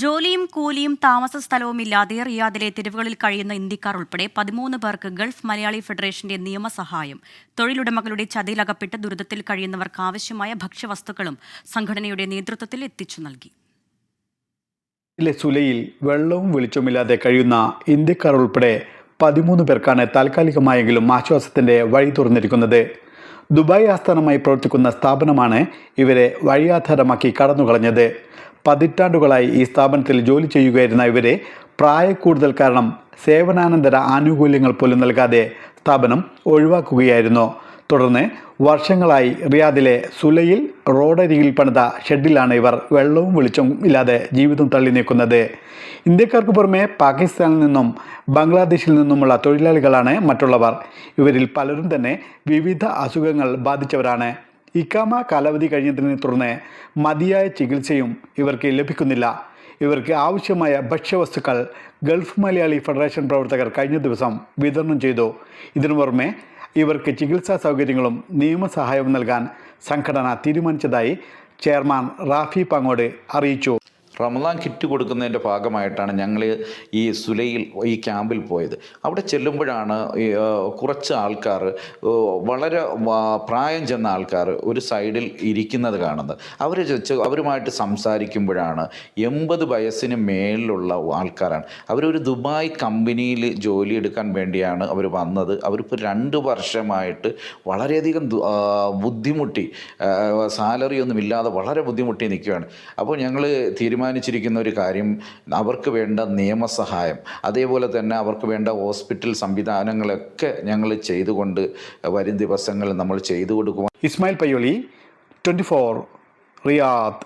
ജോലിയും കൂലിയും താമസ സ്ഥലവുമില്ലാതെ റിയാദിലെ തെരുവുകളിൽ കഴിയുന്ന ഇന്ത്യക്കാർ ഉൾപ്പെടെ പതിമൂന്ന് പേർക്ക് ഗൾഫ് മലയാളി ഫെഡറേഷന്റെ നിയമസഹായം തൊഴിലുടമകളുടെ ചതിയിലകപ്പെട്ട് ദുരിതത്തിൽ കഴിയുന്നവർക്ക് ആവശ്യമായ ഭക്ഷ്യവസ്തുക്കളും സംഘടനയുടെ നേതൃത്വത്തിൽ എത്തിച്ചു നൽകി. സുലയിൽ വെള്ളവും വെളിച്ചവുമില്ലാതെ കഴിയുന്ന ഇന്ത്യക്കാർ ഉൾപ്പെടെ പതിമൂന്ന് പേർക്കാണ് താൽക്കാലികമായെങ്കിലും ആശ്വാസത്തിന്റെ വഴി തുറന്നിരിക്കുന്നത്. ദുബായ് ആസ്ഥാനമായി പ്രവർത്തിക്കുന്ന സ്ഥാപനമാണ് ഇവരെ വഴിയാധാരമാക്കി കടന്നുകളഞ്ഞത്. പതിറ്റാണ്ടുകളായി ഈ സ്ഥാപനത്തിൽ ജോലി ചെയ്യുകയായിരുന്ന ഇവരെ പ്രായക്കൂടുതൽ കാരണം സേവനാനന്തര ആനുകൂല്യങ്ങൾ പോലും നൽകാതെ സ്ഥാപനം ഒഴിവാക്കുകയായിരുന്നു. തുടർന്ന് വർഷങ്ങളായി റിയാദിലെ സുലയിൽ റോഡരികിൽ പണിത ഷെഡിലാണ് ഇവർ വെള്ളവും വെളിച്ചവും ഇല്ലാതെ ജീവിതം തള്ളി നീക്കുന്നത്. ഇന്ത്യക്കാർക്ക് പുറമെ പാകിസ്ഥാനിൽ നിന്നും ബംഗ്ലാദേശിൽ നിന്നുമുള്ള തൊഴിലാളികളാണ് മറ്റുള്ളവർ. ഇവരിൽ പലരും തന്നെ വിവിധ അസുഖങ്ങൾ ബാധിച്ചവരാണ്. ഇക്കാമ കാലാവധി കഴിഞ്ഞതിനെ തുടർന്ന് മതിയായ ചികിത്സയും ഇവർക്ക് ലഭിക്കുന്നില്ല. ഇവർക്ക് ആവശ്യമായ ഭക്ഷ്യവസ്തുക്കൾ ഗൾഫ് മലയാളി ഫെഡറേഷൻ പ്രവർത്തകർ കഴിഞ്ഞ ദിവസം വിതരണം ചെയ്തു. ഇതിനു പുറമെ ഇവർക്ക് ചികിത്സാ സൗകര്യങ്ങളും നിയമസഹായവും നൽകാൻ സംഘടന തീരുമാനിച്ചതായി ചെയർമാൻ റാഫി പങ്ങോട് അറിയിച്ചു. റമദാൻ കിറ്റ് കൊടുക്കുന്നതിന്റെ ഭാഗമായിട്ടാണ് ഞങ്ങൾ ഈ സുലയിൽ ഈ ക്യാമ്പിൽ പോയത്. അവിടെ ചെല്ലുമ്പോഴാണ് കുറച്ച് ആൾക്കാർ വളരെ പ്രായം ചെന്ന ആൾക്കാർ ഒരു സൈഡിൽ ഇരിക്കുന്നത് കാണുന്നത്. അവർ അവരുമായിട്ട് സംസാരിക്കുമ്പോഴാണ് എൺപത് വയസ്സിന് മേളിലുള്ള ആൾക്കാരാണ്. അവരൊരു ദുബായ് കമ്പനിയിൽ ജോലി എടുക്കാൻ വേണ്ടിയാണ് അവർ വന്നത്. അവരിപ്പോൾ രണ്ട് വർഷമായിട്ട് വളരെയധികം ബുദ്ധിമുട്ടി സാലറി ഒന്നും ഇല്ലാതെ വളരെ ബുദ്ധിമുട്ടി നിൽക്കുകയാണ്. അപ്പോൾ ഞങ്ങൾ തീരുമാനിച്ചിരിക്കുന്ന ഒരു കാര്യം അവർക്ക് വേണ്ട നിയമസഹായം അതേപോലെ തന്നെ അവർക്ക് വേണ്ട ഹോസ്പിറ്റൽ സംവിധാനങ്ങളൊക്കെ ഞങ്ങൾ ചെയ്തുകൊണ്ട് വരും ദിവസങ്ങളിൽ നമ്മൾ ചെയ്തു കൊടുക്കുവാൻ Ismail Payyoli twenty four Riyadh.